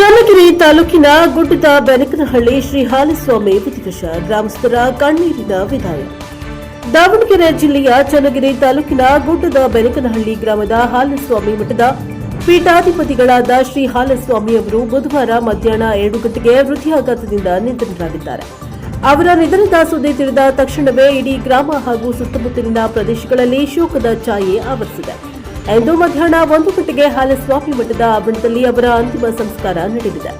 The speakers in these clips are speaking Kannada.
ಚನ್ನಗಿರಿ ತಾಲೂಕಿನ ಗುಡ್ಡದ ಬೆನಕನಹಳ್ಳಿ ಶ್ರೀ ಹಾಲಸ್ವಾಮಿ ವಿಧಿವಶ ಗ್ರಾಮಸ್ಥರ ಕಣ್ಣೀರಿನ ವಿದಾಯ. ದಾವಣಗೆರೆ ಜಿಲ್ಲೆಯ ಚನ್ನಗಿರಿ ತಾಲೂಕಿನ ಗುಡ್ಡದ ಬೆನಕನಹಳ್ಳಿ ಗ್ರಾಮದ ಹಾಲಸ್ವಾಮಿ ಮಠದ ಪೀಠಾಧಿಪತಿಗಳಾದ ಶ್ರೀ ಹಾಲಸ್ವಾಮಿ ಅವರು ಬುಧವಾರ ಮಧ್ಯಾಹ್ನ ಎರಡು ಗಂಟೆಗೆ ಹೃದಯಾಘಾತದಿಂದ ನಿಧನರಾಗಿದ್ದಾರೆ. ಅವರ ನಿಧನದ ಸುದ್ದಿ ತಿಳಿದ ತಕ್ಷಣವೇ ಇಡೀ ಗ್ರಾಮ ಹಾಗೂ ಸುತ್ತಮುತ್ತಲಿನ ಪ್ರದೇಶಗಳಲ್ಲಿ ಶೋಕದ ಛಾಯೆ ಆವರಿಸಿದೆ. ಇಂದು ಮಧ್ಯಾಹ್ನ ಒಂದು ಗಂಟೆಗೆ ಹಾಲಸ್ವಾಮಿ ಮಠದ ಆವರಣದಲ್ಲಿ ಅವರ ಅಂತಿಮ ಸಂಸ್ಕಾರ ನಡೆದಿದೆ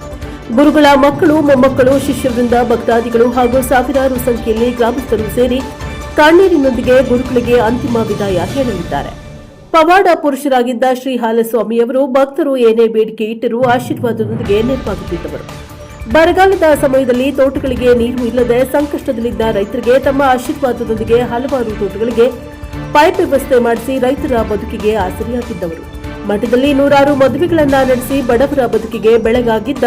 ಗುರುಗಳ ಮಕ್ಕಳು, ಮೊಮ್ಮಕ್ಕಳು, ಶಿಷ್ಯರಿಂದ ಭಕ್ತಾದಿಗಳು ಹಾಗೂ ಸಾವಿರಾರು ಸಂಖ್ಯೆಯಲ್ಲಿ ಗ್ರಾಮಸ್ಥರು ಸೇರಿ ಕಣ್ಣೀರಿನೊಂದಿಗೆ ಗುರುಗಳಿಗೆ ಅಂತಿಮ ವಿದಾಯ ಹೇಳಲಿದ್ದಾರೆ. ಪವಾಡ ಪುರುಷರಾಗಿದ್ದ ಶ್ರೀ ಹಾಲಸ್ವಾಮಿಯವರು ಭಕ್ತರು ಏನೇ ಬೇಡಿಕೆ ಇಟ್ಟರೂ ಆಶೀರ್ವಾದದೊಂದಿಗೆ ನೆರವಾಗುತ್ತಿದ್ದವರು ಬರಗಾಲದ ಸಮಯದಲ್ಲಿ ತೋಟಗಳಿಗೆ ನೀರು ಇಲ್ಲದೆ ಸಂಕಷ್ಟದಲ್ಲಿದ್ದ ರೈತರಿಗೆ ತಮ್ಮ ಆಶೀರ್ವಾದದೊಂದಿಗೆ ಹಲವಾರು ತೋಟಗಳಿಗೆ ಪೈಪ್ ವ್ಯವಸ್ಥೆ ಮಾಡಿಸಿ ರೈತರ ಬದುಕಿಗೆ ಆಸರಿಯಾಗಿದ್ದವರು. ಮಠದಲ್ಲಿ ನೂರಾರು ಮದುವೆಗಳನ್ನ ನಡೆಸಿ ಬಡವರ ಬದುಕಿಗೆ ಬೆಳಗಾಗಿದ್ದ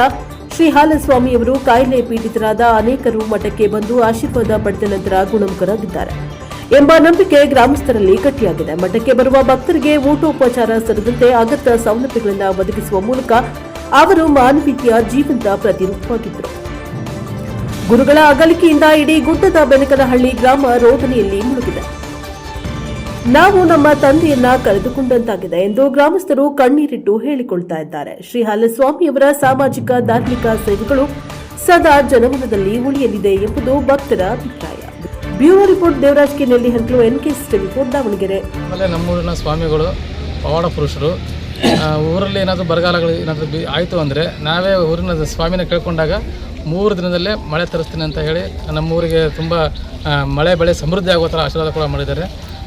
ಶ್ರೀ ಹಾಲಸ್ವಾಮಿಯವರು ಕಾಯಿಲೆ ಪೀಡಿತರಾದ ಅನೇಕರು ಮಠಕ್ಕೆ ಬಂದು ಆಶೀರ್ವಾದ ಪಡೆದ ನಂತರ ಗುಣಮುಖರಾಗಿದ್ದಾರೆ. ಎಂಬ ನಂಬಿಕೆ ಗ್ರಾಮಸ್ಥರಲ್ಲಿ ಗಟ್ಟಿಯಾಗಿದೆ. ಮಠಕ್ಕೆ ಬರುವ ಭಕ್ತರಿಗೆ ಊಟೋಪಚಾರ ಸೇರಿದಂತೆ ಅಗತ್ಯ ಸೌಲಭ್ಯಗಳನ್ನು ಒದಗಿಸುವ ಮೂಲಕ ಅವರು ಮಾನವೀಯತೆಯ ಜೀವಂತ ಪ್ರತಿರೂಪವಾಗಿದ್ದರು. ಗುರುಗಳ ಅಗಲಿಕೆಯಿಂದ ಇಡೀ ಗುಡ್ಡದ ಬೆನಕನಹಳ್ಳಿ ಗ್ರಾಮ ರೋದನೆಯಲ್ಲಿ ಮುಳುಗಿದೆ. ನಾವು ನಮ್ಮ ತಂದೆಯನ್ನ ಕಳೆದುಕೊಂಡಂತಾಗಿದೆ ಎಂದು ಗ್ರಾಮಸ್ಥರು ಕಣ್ಣೀರಿಟ್ಟು ಹೇಳಿಕೊಳ್ತಾ ಇದ್ದಾರೆ. ಶ್ರೀ ಹಾಲಸ್ವಾಮಿಯವರ ಸಾಮಾಜಿಕ, ಧಾರ್ಮಿಕ ಸೇವೆಗಳು ಸದಾ ಜನಮನದಲ್ಲಿ ಉಳಿಯಲಿದೆ ಎಂಬುದು ಭಕ್ತರ ಅಭಿಪ್ರಾಯ. Bureau report, Devaraj K. N K report, Davanagere. ಆಮೇಲೆ ನಮ್ಮೂರಿನ ಸ್ವಾಮಿಗಳು, ಪವಾಡ ಪುರುಷರು ಊರಲ್ಲಿ ಏನಾದರೂ ಬರಗಾಲಗಳು ಏನಾದರೂ ಬಿ ಆಯಿತು ಅಂದರೆ ನಾವೇ ಊರಿನ ಸ್ವಾಮಿನ ಕೇಳ್ಕೊಂಡಾಗ ಮೂರು ದಿನದಲ್ಲೇ ಮಳೆ ತರಿಸ್ತೀನಿ ಅಂತ ಹೇಳಿ ನಮ್ಮೂರಿಗೆ ತುಂಬ ಮಳೆ, ಬೆಳೆ ಸಮೃದ್ಧಿ ಆಗೋ ಥರ ಆಶೀರ್ವಾದ ಕೂಡ ಮಾಡಿದ್ದಾರೆ.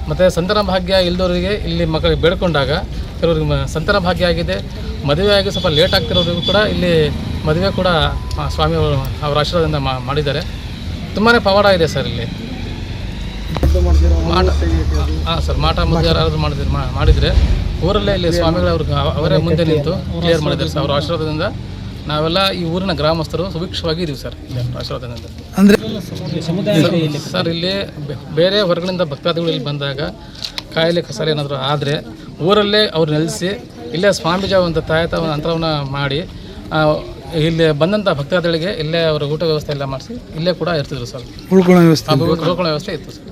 ಮತ್ತು ಸಂತಾನ ಭಾಗ್ಯ ಇಲ್ಲದವರಿಗೆ ಇಲ್ಲಿ ಮಕ್ಕಳಿಗೆ ಬೇಡ್ಕೊಂಡಾಗ ಕೆಲವರಿಗೆ ಸಂತನ ಭಾಗ್ಯ ಆಗಿದೆ. ಮದುವೆ ಆಗಿ ಸ್ವಲ್ಪ ಲೇಟ್ ಆಗ್ತಿರೋರಿಗೂ ಕೂಡ ಇಲ್ಲಿ ಮದುವೆ ಕೂಡ ಸ್ವಾಮಿಯವರು ಸ್ವಾಮಿ ಅವರ ಆಶೀರ್ವಾದದಿಂದ ಮಾಡಿದ್ದಾರೆ. ತುಂಬಾ ಪವಾಡ ಇದೆ ಸರ್ ಇಲ್ಲಿ. ಮಾಟ ಹಾಂ ಸರ್, ಮಾಟ ಯಾರಾದರೂ ಮಾಡಿದ್ರೆ ಮಾಡಿದರೆ ಊರಲ್ಲೇ ಇಲ್ಲಿ ಸ್ವಾಮಿಗಳವ್ರಿಗೆ ಅವರೇ ಮುಂದೆ ನಿಂತು ಕ್ಲಿಯರ್ ಮಾಡಿದ್ದಾರೆ ಸರ್, ಅವ್ರ ಆಶೀರ್ವಾದದಿಂದ. ನಾವೆಲ್ಲ ಈ ಊರಿನ ಗ್ರಾಮಸ್ಥರು ಸುಭಿಕ್ಷವಾಗಿ ಇದೀವಿ ಸರ್ ಇಲ್ಲಿ ಆಶೀರ್ವಾದದಿಂದ. ಸರ್ ಇಲ್ಲಿ ಬೇರೆ ಹೊರಗಡೆಯಿಂದ ಭಕ್ತಾದಿಗಳು ಇಲ್ಲಿ ಬಂದಾಗ ಕಾಯಿಲೆ ಕಸಾಲೆ ಏನಾದರೂ ಆದರೆ ಊರಲ್ಲೇ ಅವ್ರು ನೆಲೆಸಿ ಇಲ್ಲೇ ಸ್ವಾಮೀಜ ಒಂದು ತಾಯತ ಒಂದು ಅಂತರವನ್ನು ಮಾಡಿ ಇಲ್ಲಿ ಬಂದಂಥ ಭಕ್ತಾದಿಗಳಿಗೆ ಇಲ್ಲೇ ಅವರ ಊಟ ವ್ಯವಸ್ಥೆ ಎಲ್ಲ ಮಾಡಿಸಿ ಇಲ್ಲೇ ಕೂಡ ಇರ್ತಿದ್ರು ಸರ್. ಉಳ್ಕೊಳ್ಳೋ ವ್ಯವಸ್ಥೆ ಉಳ್ಕೊಳ್ಳೋ ವ್ಯವಸ್ಥೆ ಇತ್ತು ಸರ್.